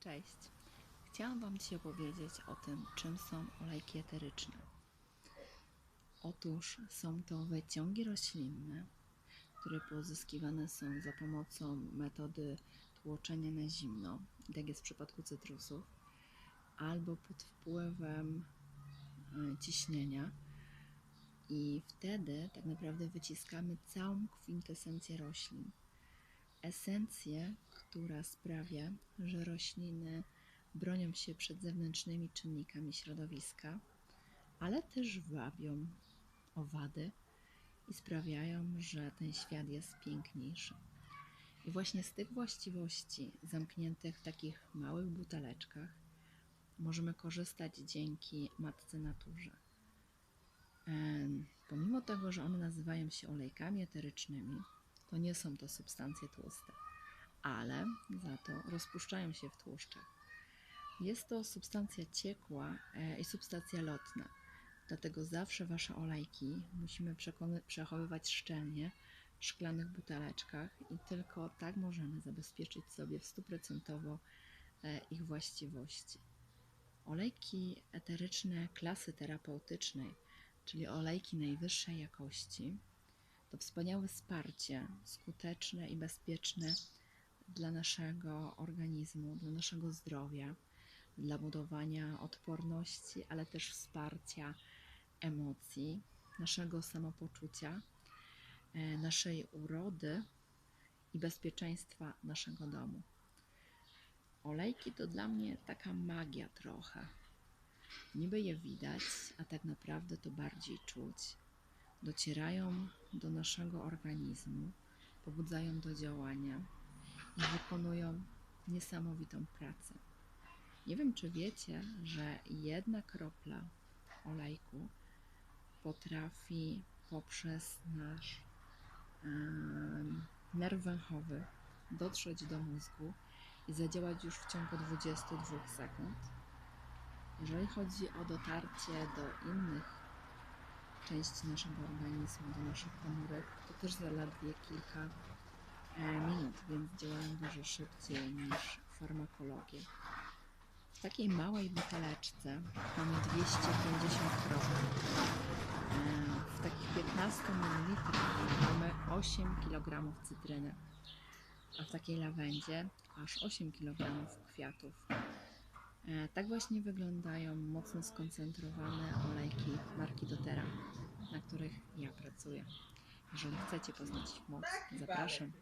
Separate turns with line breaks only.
Cześć. Chciałam Wam dzisiaj opowiedzieć o tym, czym są olejki eteryczne. Otóż są to wyciągi roślinne, które pozyskiwane są za pomocą metody tłoczenia na zimno, tak jest w przypadku cytrusów, albo pod wpływem e, ciśnienia. I wtedy tak naprawdę wyciskamy całą kwintesencję roślin esencję, która sprawia, że rośliny bronią się przed zewnętrznymi czynnikami środowiska, ale też wabią owady i sprawiają, że ten świat jest piękniejszy. I właśnie z tych właściwości, zamkniętych w takich małych buteleczkach, możemy korzystać dzięki matce naturze. Pomimo tego, że one nazywają się olejkami eterycznymi, to nie są to substancje tłuste, ale za to rozpuszczają się w tłuszczach. Jest to substancja ciekła e, i substancja lotna, dlatego zawsze Wasze olejki musimy przechowywać szczelnie w szklanych buteleczkach i tylko tak możemy zabezpieczyć sobie w 100% e, ich właściwości. Olejki eteryczne klasy terapeutycznej, czyli olejki najwyższej jakości, to wspaniałe wsparcie, skuteczne i bezpieczne dla naszego organizmu, dla naszego zdrowia, dla budowania odporności, ale też wsparcia emocji, naszego samopoczucia, e, naszej urody i bezpieczeństwa naszego domu. Olejki to dla mnie taka magia trochę. Niby je widać, a tak naprawdę to bardziej czuć docierają do naszego organizmu, pobudzają do działania i wykonują niesamowitą pracę. Nie wiem, czy wiecie, że jedna kropla olejku potrafi poprzez nasz nerw węchowy dotrzeć do mózgu i zadziałać już w ciągu 22 sekund. Jeżeli chodzi o dotarcie do innych części naszego organizmu, do naszych komórek, to też zaledwie kilka e, minut, więc działają dużo szybciej niż farmakologia. W takiej małej buteleczce mamy 250 kropel. E, W takich 15 ml mamy 8 kg cytryny, a w takiej lawendzie aż 8 kg kwiatów. E, Tak właśnie wyglądają mocno skoncentrowane olejki marki doTERRA, na których ja pracuję. Жильца типа значит мог. Запрашиваем.